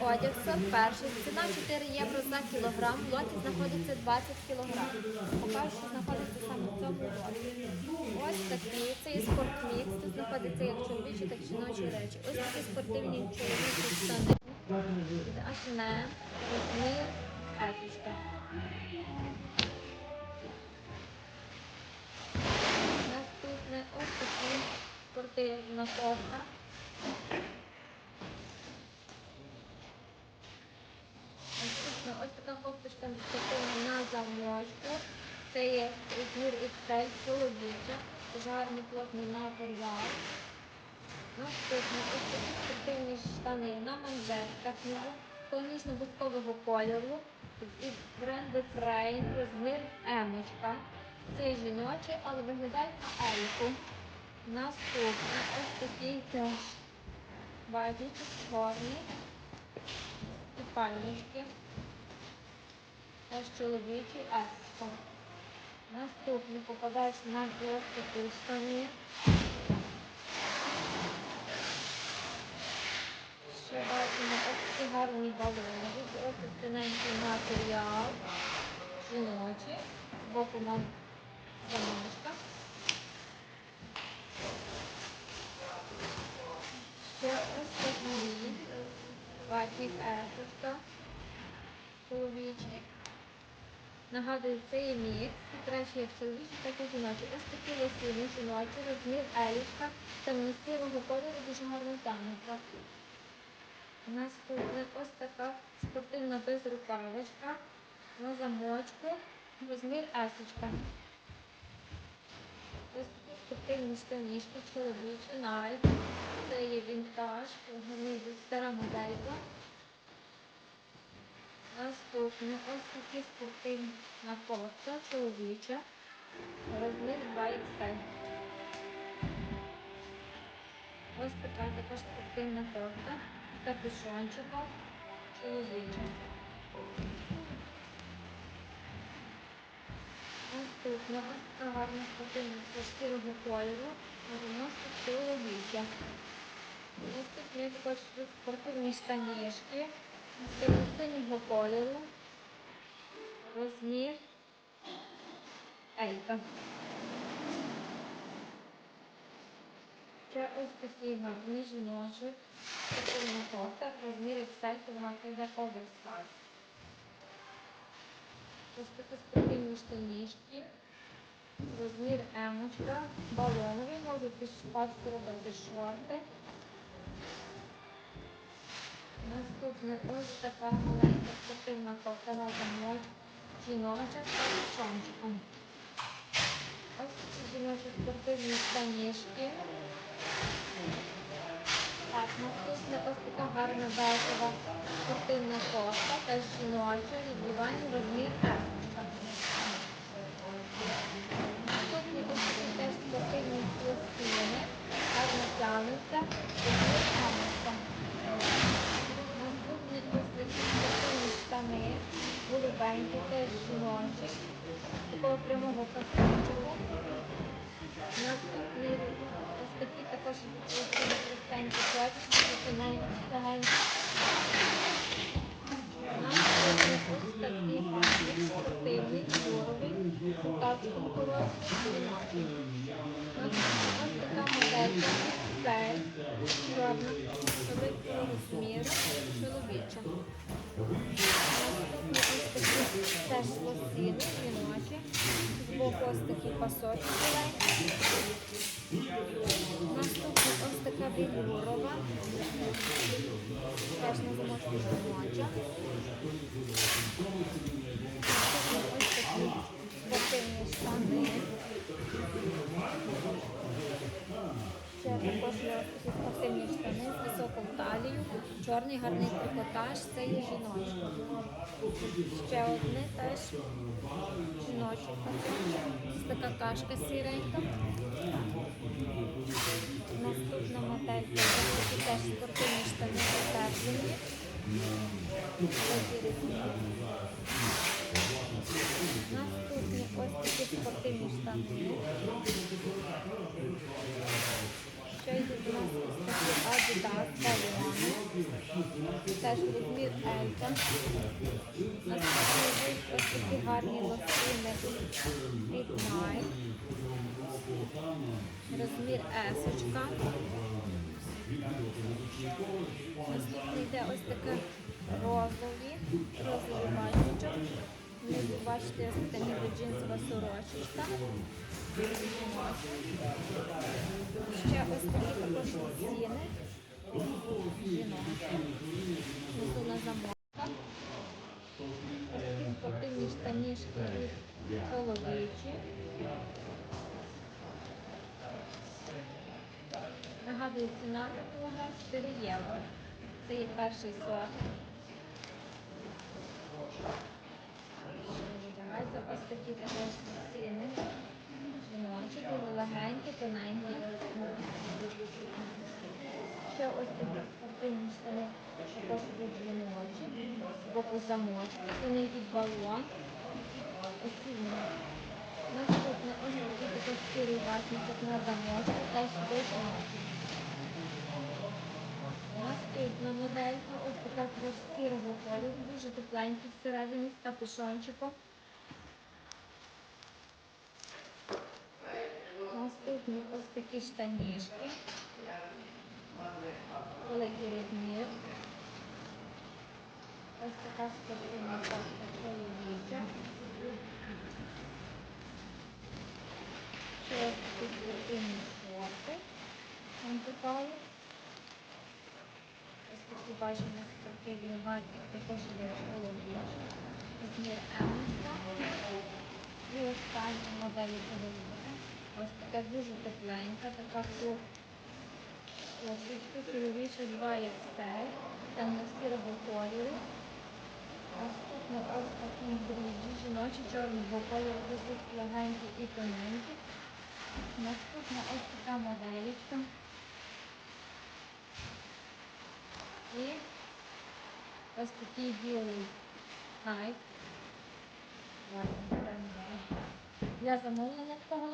Одяг, сорт перший. Ціна 4 євро за кілограм. В лоті знаходиться 20 кілограм. Покажу, що знаходиться саме в цьому лоті. Ось такий. Це є спортмікс. Тут знаходиться як чоловічі, так і жіночі речі. Ось такі спортивні чоловічі штани. H&M, розмір ефішка. Наступне ось такі спортивна кофта. Наступна ось така кофточка спортивна на замочку. Це є розмір XL чоловіча. Дуже гарний плотний матеріал. Наступне ось такі спортивні штани на манжетках конічно-буткового кольору від бренду Frame, розмір емочка. Це жіночий, але виглядає на ельку. Наступний ось такий теж бачите, чорний. Купальнички. Теж чоловічий елько. Наступний попадаєш на штани. Ще бачимо ось такі гарні балони. Ось тоненький матеріал. Жіночий. Збоку нам замашка. Ще ось такі. Ватник еточка. Чоловічий. Нагадую, це є мікс. Краще як чоловічий, так і жіночий. Ось такі лосіни жіночі, розмір елічка. Темно-сірого кольору дуже гарно тягнеться. Наступне ось така спортивна безрукавочка на замочку, розмір есочка. Ось такі спортивні штанішки, чоловічі, навіть. Це є вінтаж, стара моделька. Наступне. Ось такі спортивна кофта, чоловіча, розмір 2XL. Ось така також спортивна кофта. З капюшончиком чоловіча. Наступна ось така гарна спортивна шкірого кольору, носить чоловіча. Наступні також спортивні штанішки синього кольору, розмір. Елька. Ще ось такий гарний жіночий спортивна кофта, розмір XL, вона йде оверсайз. Ось такі спортивні штанішки, розмір емочка, балонові, можуть під робити шорти. Ось така маленька спортивна кофта на замок, жіноча з капюшончиком. Ось такі жіночі спортивні штанішки. Так, наступне ось така гарна бежева спортивна кофта, теж жіноча, відбивання розмір есочка. Наступні ось такі теж спортивні пластини, гарно тягнуться, розмір емочка. Наступні ось такі спортивні штани, голубенькі, теж жіночі, такого прямого костюмчику. Наступні ось такі також плечики, тоненькі, легенькі. Наступні ось теж жіночі, збоку ось такі пасочки ось така білюрова, теж на замочку жіноча. Наступні ось такі спортивні штани. Ще також є ось спортивні штани з високою талією. Чорний гарний трикотаж, це є жіночий. Ще одне теж жіночий пакет. Така кашка сіренька. Наступна моделька. Такі теж спортивні штани затеплені. Наступні ось такі спортивні штани. Розмір йдуть ось такі гарні. Наступний йде ось таке розові, розовий бачочок. Бачите, така ніби джинсова сорочечка. Ще ось такі також. Жіночі. Внизу на замочках. Ось такі спортивні штанішки чоловічі. Нагадую, ціна такого 4 євро. Це є перший сорт. Одягаються ось такі також ціни. Жіночі, дуже легенькі, тоненькі. Також тут жіночі, з боку замочки. Вони йдуть балон. Вони. Наступне ось такі також сірий ватничок на замочку, теж жіночі. Наступна моделька, ось така також сірого кольору, дуже тепленький всередині з капюшончиком. Наступні ось такі штанішки. Великий. Ось така спортивна кофта чоловіча. Ще ось такі спортивні Ось такі бажані спортивні варті, також є чоловічі. Розмір Емочка. І остання моделі телевізора. Ось така дуже тепленька, така тут. Лошечки чоловіча 2 XL, темно-сірого кольору. Наступно ось такі бріджі, жіночі чорного кольору, досить легенькі і тоненькі. Наступна ось така моделічка. І ось такий білий найк. Для замовлення такого